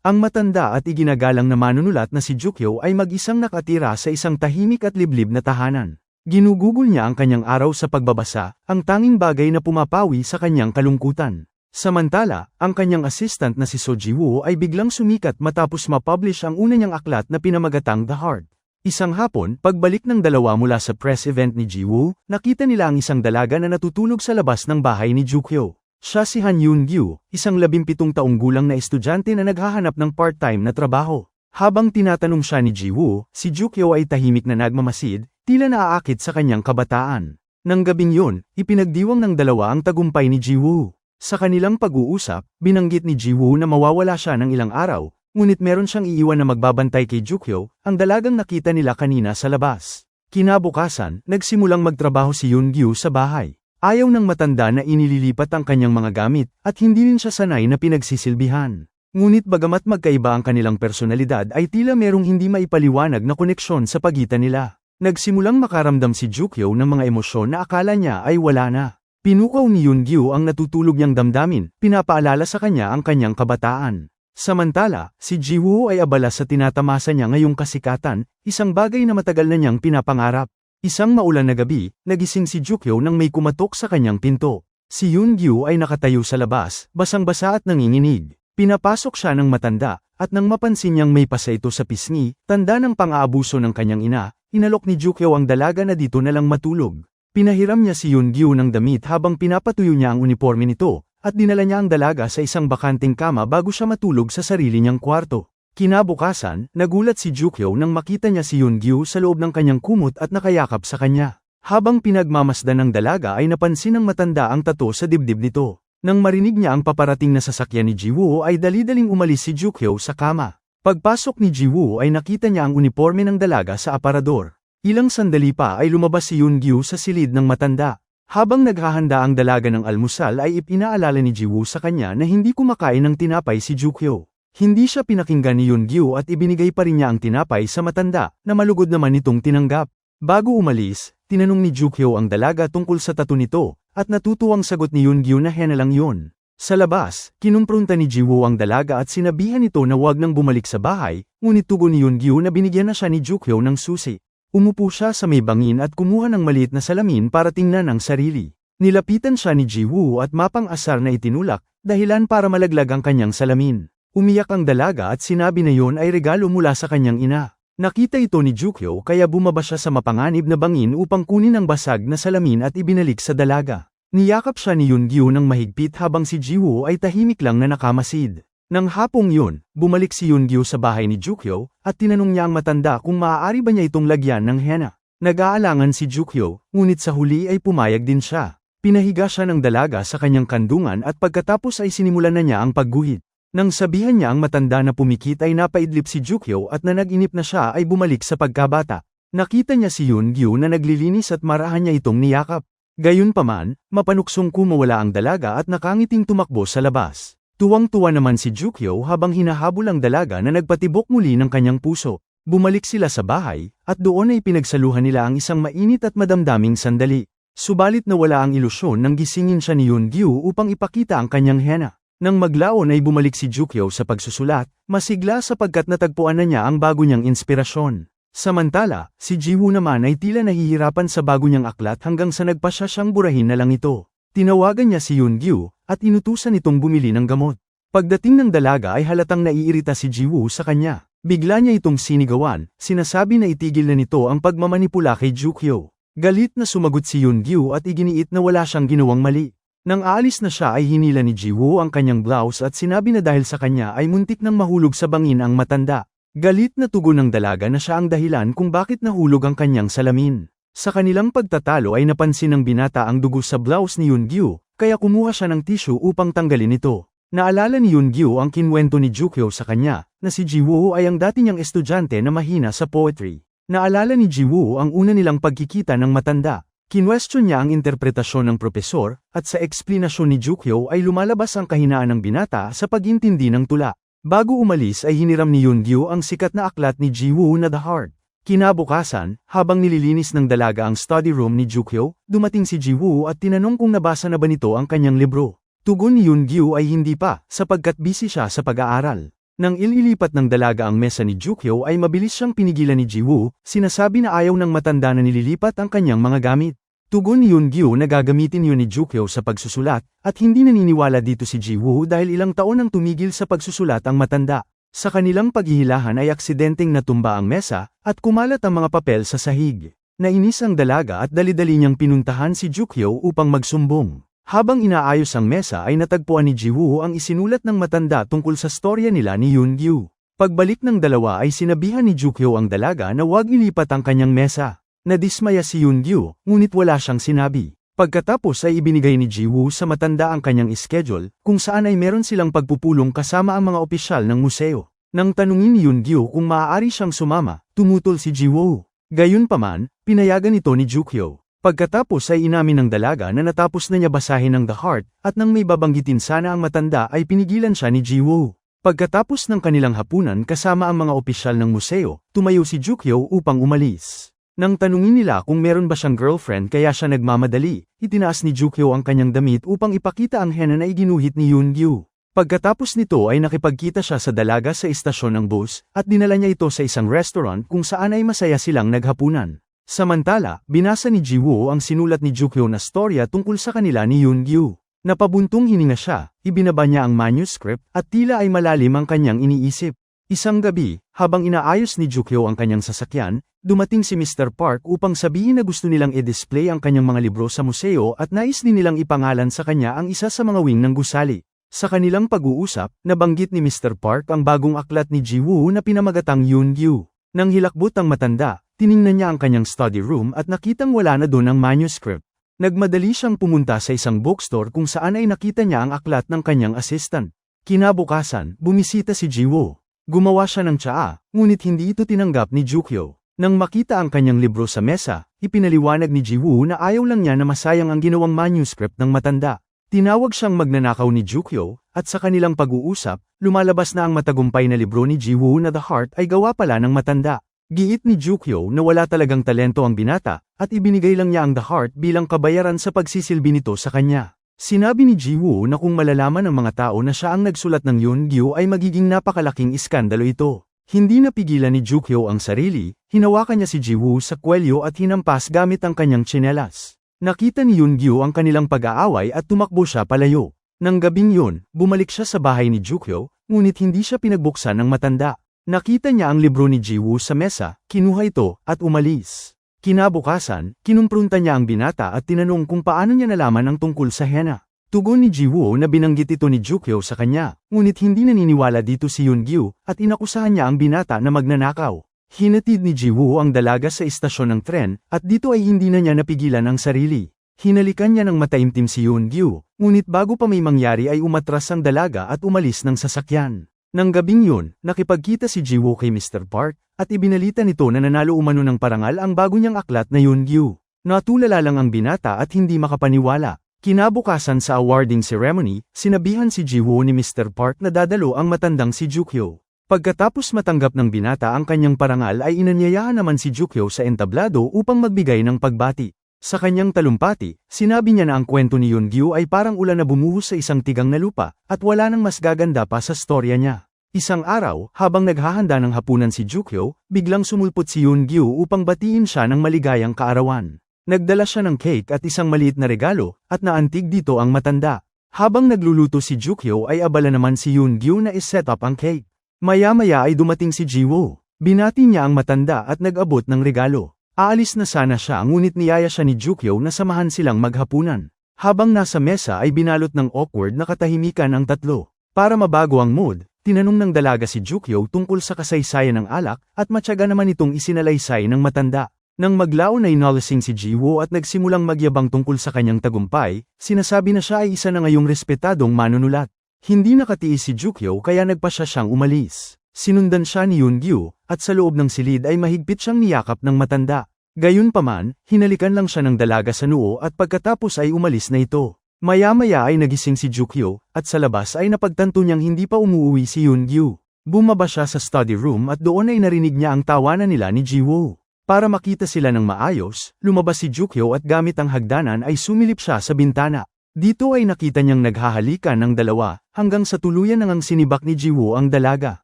Ang matanda at iginagalang na manunulat na si Jukyo ay mag-isang nakatira sa isang tahimik at liblib na tahanan. Ginugugol niya ang kanyang araw sa pagbabasa, ang tanging bagay na pumapawi sa kanyang kalungkutan. Samantala, ang kanyang assistant na si So Ji-woo ay biglang sumikat matapos ma-publish ang una niyang aklat na pinamagatang The Heart. Isang hapon, pagbalik ng dalawa mula sa press event ni Ji-woo, nakita nila ang isang dalaga na natutulog sa labas ng bahay ni Jukyo. Siya si Han Yoon-gyu, isang labimpitong taong gulang na estudyante na naghahanap ng part-time na trabaho. Habang tinatanong siya ni Ji-woo, si Jukyo ay tahimik na nagmamasid, tila naaakit sa kanyang kabataan. Nang gabing yun, ipinagdiwang ng dalawa ang tagumpay ni Ji-woo. Sa kanilang pag-uusap, binanggit ni Ji-woo na mawawala siya ng ilang araw, ngunit meron siyang iiwan na magbabantay kay Jukyo, ang dalagang nakita nila kanina sa labas. Kinabukasan, nagsimulang magtrabaho si Yoon-gyu sa bahay. Ayaw ng matanda na inililipat ang kanyang mga gamit, at hindi rin siya sanay na pinagsisilbihan. Ngunit bagamat magkaiba ang kanilang personalidad ay tila merong hindi maipaliwanag na koneksyon sa pagitan nila. Nagsimulang makaramdam si Jukyo ng mga emosyon na akala niya ay wala na. Pinukaw ni Yoon-gyu ang natutulog niyang damdamin, pinapaalala sa kanya ang kanyang kabataan. Samantala, si Jiwoo ay abala sa tinatamasa niya ngayong kasikatan, isang bagay na matagal na niyang pinapangarap. Isang maulan na gabi, nagising si Jukyo nang may kumatok sa kanyang pinto. Si Yoon-gyu ay nakatayo sa labas, basang-basa at nanginginig. Pinapasok siya ng matanda, at nang mapansin niyang may pasa ito sa pisngi, tanda ng pang-aabuso ng kanyang ina, inalok ni Jukyo ang dalaga na dito na lang matulog. Pinahiram niya si Yoon-gyu ng damit habang pinapatuyo niya ang uniforme nito, at dinala niya ang dalaga sa isang bakanting kama bago siya matulog sa sarili niyang kwarto. Kinabukasan, nagulat si Jukyo nang makita niya si Yoon-gyu sa loob ng kanyang kumot at nakayakap sa kanya. Habang pinagmamasdan ng dalaga ay napansin ng matanda ang tato sa dibdib nito. Nang marinig niya ang paparating na sasakyan ni Jiwoo ay dali-daling umalis si Jukyo sa kama. Pagpasok ni Jiwoo ay nakita niya ang uniforme ng dalaga sa aparador. Ilang sandali pa ay lumabas si Yoon-gyu sa silid ng matanda. Habang naghahanda ang dalaga ng almusal ay ipinaalala ni Jiwoo sa kanya na hindi kumakain ng tinapay si Jukyo. Hindi siya pinakinggan ni Yoon-gyu at ibinigay pa rin niya ang tinapay sa matanda, na malugod naman itong tinanggap. Bago umalis, tinanong ni Jukyo ang dalaga tungkol sa tato nito, at natutuwang sagot ni Yoon-gyu na hena lang yun. Sa labas, kinumpronta ni Jiwoo ang dalaga at sinabihan ito na huwag nang bumalik sa bahay, ngunit tugon ni Yoon-gyu na binigyan na siya ni Jukyo ng susi. Umupo siya sa may bangin at kumuha ng maliit na salamin para tingnan ang sarili. Nilapitan siya ni Jiwoo at mapang asar na itinulak, dahilan para malaglag ang kanyang salamin. Umiyak ang dalaga at sinabi na yon ay regalo mula sa kanyang ina. Nakita ito ni Jukyo kaya bumaba siya sa mapanganib na bangin upang kunin ang basag na salamin at ibinalik sa dalaga. Niyakap siya ni Yoon-gyu ng mahigpit habang si Jiwoo ay tahimik lang na nakamasid. Nang hapong yun, bumalik si Yoon-gyu sa bahay ni Jukyo, at tinanong niya ang matanda kung maaari ba niya itong lagyan ng henna. Nag-aalangan si Jukyo, ngunit sa huli ay pumayag din siya. Pinahiga siya ng dalaga sa kanyang kandungan at pagkatapos ay sinimulan na niya ang pagguhit. Nang sabihan niya ang matanda na pumikit ay napaidlip si Jukyo at na nag-inip na siya ay bumalik sa pagkabata. Nakita niya si Yoon-gyu na naglilinis at marahan niya itong niyakap. Gayunpaman, mapanuksong kumawala ang dalaga at nakangiting tumakbo sa labas. Tuwang-tuwa naman si Jukyo habang hinahabol ang dalaga na nagpatibok muli ng kanyang puso. Bumalik sila sa bahay, at doon ay pinagsaluhan nila ang isang mainit at madamdaming sandali. Subalit nawala ang ilusyon nang gisingin siya ni Yoon-gyu upang ipakita ang kanyang hena. Nang maglaon ay bumalik si Jukyo sa pagsusulat, masigla sapagkat natagpuan na niya ang bago niyang inspirasyon. Samantala, si Jiwoo naman ay tila nahihirapan sa bago niyang aklat hanggang sa nagpasya siyang burahin na lang ito. Tinawagan niya si Yoon-gyu, at inutusan itong bumili ng gamot. Pagdating ng dalaga ay halatang naiirita si Jiwoo sa kanya. Bigla niya itong sinigawan, sinasabi na itigil na nito ang pagmamanipula kay Jukyo. Galit na sumagot si Yoon-gyu at iginiit na wala siyang ginawang mali. Nang aalis na siya ay hinila ni Jiwoo ang kanyang blouse at sinabi na dahil sa kanya ay muntik nang mahulog sa bangin ang matanda. Galit na tugon ng dalaga na siya ang dahilan kung bakit nahulog ang kanyang salamin. Sa kanilang pagtatalo ay napansin ng binata ang dugo sa blouse ni Yoon-gyu, kaya kumuha siya ng tissue upang tanggalin ito. Naalala ni Yoon-gyu ang kinwento ni Jukyo sa kanya, na si Jiwoo ay ang dati niyang estudyante na mahina sa poetry. Naalala ni Jiwoo ang una nilang pagkikita ng matanda, Kinwestiyon niya ang interpretasyon ng propesor, at sa eksplinasyon ni Jukyo ay lumalabas ang kahinaan ng binata sa pagintindi ng tula. Bago umalis ay hiniram ni Yoon-gyu ang sikat na aklat ni Ji-woo na The Heart. Kinabukasan, habang nililinis ng dalaga ang study room ni Jukyo, dumating si Ji-woo at tinanong kung nabasa na ba nito ang kanyang libro. Tugon ni Yoon-gyu ay hindi pa, sapagkat busy siya sa pag-aaral. Nang ililipat ng dalaga ang mesa ni Jukyo ay mabilis siyang pinigilan ni Jiwoo, sinasabi na ayaw ng matanda na nililipat ang kanyang mga gamit. Tugon ni Yoon-gyu na gagamitin yun ni Jukyo sa pagsusulat, at hindi naniniwala dito si Jiwoo dahil ilang taon nang tumigil sa pagsusulat ang matanda. Sa kanilang paghihilahan ay aksidenteng natumba ang mesa, at kumalat ang mga papel sa sahig. Nainis ang dalaga at dali-dali niyang pinuntahan si Jukyo upang magsumbong. Habang inaayos ang mesa ay natagpuan ni Jiwoo ang isinulat ng matanda tungkol sa storya nila ni Yoon-gyu. Pagbalik ng dalawa ay sinabihan ni Jukyo ang dalaga na huwag ilipat ang kanyang mesa. Nadismaya si Yoon-gyu, ngunit wala siyang sinabi. Pagkatapos ay ibinigay ni Jiwoo sa matanda ang kanyang schedule, kung saan ay meron silang pagpupulong kasama ang mga opisyal ng museo. Nang tanungin ni Yoon-gyu kung maaari siyang sumama, tumutol si Jiwoo. Gayunpaman, pinayagan ito ni Jukyo. Pagkatapos ay inamin ng dalaga na natapos na niya basahin ang The Heart, at nang may babanggitin sana ang matanda ay pinigilan siya ni Jiwoo. Pagkatapos ng kanilang hapunan kasama ang mga opisyal ng museo, tumayo si Jukyo upang umalis. Nang tanungin nila kung meron ba siyang girlfriend kaya siya nagmamadali, itinaas ni Jukyo ang kanyang damit upang ipakita ang henna na iginuhit ni Yoon-gyu. Pagkatapos nito ay nakipagkita siya sa dalaga sa istasyon ng bus, at dinala niya ito sa isang restaurant kung saan ay masaya silang naghapunan. Samantala, binasa ni Jiwoo ang sinulat ni Jukyo na storya tungkol sa kanila ni Yoon-gyu. Napabuntong hininga siya, ibinaba niya ang manuscript, at tila ay malalim ang kanyang iniisip. Isang gabi, habang inaayos ni Jukyo ang kanyang sasakyan, dumating si Mr. Park upang sabihin na gusto nilang i-display ang kanyang mga libro sa museo at nais din nilang ipangalan sa kanya ang isa sa mga wing ng gusali. Sa kanilang pag-uusap, nabanggit ni Mr. Park ang bagong aklat ni Jiwoo na pinamagatang Yoon-gyu. Nang hilakbot ang matanda, Tiningnan niya ang kanyang study room at nakitang wala na doon ang manuscript. Nagmadali siyang pumunta sa isang bookstore kung saan ay nakita niya ang aklat ng kanyang assistant. Kinabukasan, bumisita si Jiwoo. Gumawa siya ng tsaa, ngunit hindi ito tinanggap ni Jukyo. Nang makita ang kanyang libro sa mesa, ipinaliwanag ni Jiwoo na ayaw lang niya na masayang ang ginawang manuscript ng matanda. Tinawag siyang magnanakaw ni Jukyo, at sa kanilang pag-uusap, lumalabas na ang matagumpay na libro ni Jiwoo na The Heart ay gawa pala ng matanda. Giit ni Jukyo na wala talagang talento ang binata, at ibinigay lang niya ang The Heart bilang kabayaran sa pagsisilbi nito sa kanya. Sinabi ni Jiwoo na kung malalaman ng mga tao na siya ang nagsulat ng Yoon-gyu ay magiging napakalaking iskandalo ito. Hindi napigilan ni Jukyo ang sarili, hinawakan niya si Jiwoo sa kwelyo at hinampas gamit ang kanyang tsinelas. Nakita ni Yoon-gyu ang kanilang pag-aaway at tumakbo siya palayo. Nang gabing yun, bumalik siya sa bahay ni Jukyo, ngunit hindi siya pinagbuksan ng matanda. Nakita niya ang libro ni Jiwoo sa mesa, kinuha ito, at umalis. Kinabukasan, kinumprunta niya ang binata at tinanong kung paano niya nalaman ang tungkol sa henna. Tugon ni Jiwoo na binanggit ito ni Jukyo sa kanya, ngunit hindi naniniwala dito si Yoon-gyu, at inakusahan niya ang binata na magnanakaw. Hinatid ni Jiwoo ang dalaga sa istasyon ng tren, at dito ay hindi na niya napigilan ang sarili. Hinalikan niya ng mataimtim si Yoon-gyu, ngunit bago pa may mangyari ay umatras ang dalaga at umalis ng sasakyan. Nang gabing yun, nakipagkita si Jiwoo kay Mr. Park, at ibinalita nito na nanalo umano ng parangal ang bago niyang aklat na Yoon-gyu. Natulala lang ang binata at hindi makapaniwala. Kinabukasan sa awarding ceremony, sinabihan si Jiwoo ni Mr. Park na dadalo ang matandang si Jukyo. Pagkatapos matanggap ng binata ang kanyang parangal ay inanyayahan naman si Jukyo sa entablado upang magbigay ng pagbati. Sa kanyang talumpati, sinabi niya na ang kwento ni Yoon-gyu ay parang ulan na bumuhos sa isang tigang na lupa, at wala nang mas gaganda pa sa storya niya. Isang araw, habang naghahanda ng hapunan si Jukyo, biglang sumulpot si Yoon-gyu upang batiin siya ng maligayang kaarawan. Nagdala siya ng cake at isang maliit na regalo, at naantig dito ang matanda. Habang nagluluto si Jukyo ay abala naman si Yoon-gyu na iset up ang cake. Maya-maya ay dumating si Jiwoo. Binati niya ang matanda at nag-abot ng regalo. Aalis na sana siya ngunit niyaya siya ni Jukyo na samahan silang maghapunan. Habang nasa mesa ay binalot ng awkward na katahimikan ang tatlo. Para mabago ang mood, Tinanong ng dalaga si Jukyo tungkol sa kasaysayan ng alak, at matyaga naman itong isinalaysay ng matanda. Nang maglaon ay nalasing si Jiwoo at nagsimulang magyabang tungkol sa kanyang tagumpay, sinasabi na siya ay isa na ngayong respetadong manunulat. Hindi nakatiis si Jukyo kaya nagpa siya siyang umalis. Sinundan siya ni Yoon-gyu, at sa loob ng silid ay mahigpit siyang niyakap ng matanda. Gayunpaman, hinalikan lang siya ng dalaga sa noo at pagkatapos ay umalis na ito. Maya-maya ay nagising si Jukyo, at sa labas ay napagtanto niyang hindi pa umuwi si Yoon-gyu. Bumaba siya sa study room at doon ay narinig niya ang tawanan nila ni Jiwoo. Para makita sila ng maayos, lumabas si Jukyo at gamit ang hagdanan ay sumilip siya sa bintana. Dito ay nakita niyang naghahalikan ng dalawa, hanggang sa tuluyan nang ang sinibak ni Jiwoo ang dalaga.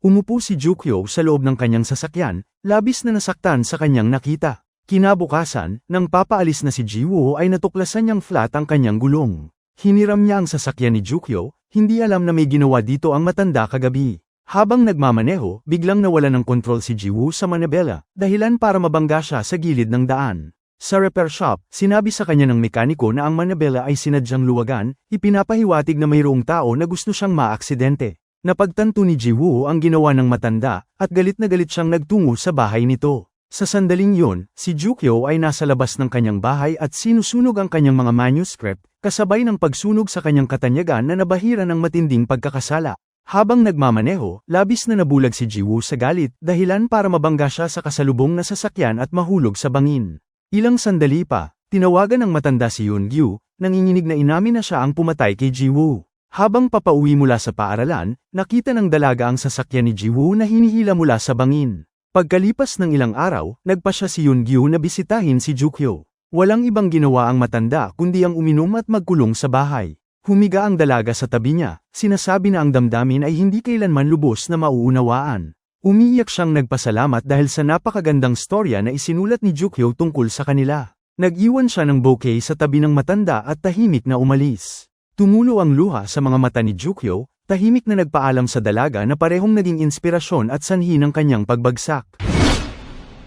Umupo si Jukyo sa loob ng kanyang sasakyan, labis na nasaktan sa kanyang nakita. Kinabukasan, nang papaalis na si Jiwoo ay natuklasan niyang flat ang kanyang gulong. Hiniram niya ang sasakyan ni Jukyo, hindi alam na may ginawa dito ang matanda kagabi. Habang nagmamaneho, biglang nawala ng kontrol si Jiwoo sa manabela, dahilan para mabangga siya sa gilid ng daan. Sa repair shop, sinabi sa kanya ng mekaniko na ang manabela ay sinadyang luwagan, ipinapahiwatig na mayroong tao na gusto siyang maaksidente. Napagtanto ni Jiwoo ang ginawa ng matanda, at galit na galit siyang nagtungo sa bahay nito. Sa sandaling yun, si Jukyo ay nasa labas ng kanyang bahay at sinusunog ang kanyang mga manuscript, kasabay ng pagsunog sa kanyang katanyagan na nabahira ng matinding pagkakasala. Habang nagmamaneho, labis na nabulag si Jiwoo sa galit, dahilan para mabangga siya sa kasalubong na sasakyan at mahulog sa bangin. Ilang sandali pa, tinawagan ng matanda si Yoon Gyu, nanginginig na inamin na siya ang pumatay kay Jiwoo. Habang papauwi mula sa paaralan, nakita ng dalaga ang sasakyan ni Jiwoo na hinihila mula sa bangin. Pagkalipas ng ilang araw, nagpa siya si Yoon Gyu na bisitahin si Jukyo. Walang ibang ginawa ang matanda kundi ang uminom at magkulong sa bahay. Humiga ang dalaga sa tabi niya, sinasabi na ang damdamin ay hindi kailanman lubos na mauunawaan. Umiiyak siyang nagpasalamat dahil sa napakagandang storya na isinulat ni Jukyo tungkol sa kanila. Nag-iwan siya ng bouquet sa tabi ng matanda at tahimik na umalis. Tumulo ang luha sa mga mata ni Jukyo, tahimik na nagpaalam sa dalaga na parehong naging inspirasyon at sanhi ng kanyang pagbagsak.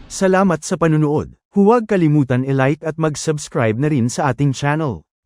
Salamat sa panunood. Huwag kalimutan i-like at mag-subscribe na rin sa ating channel.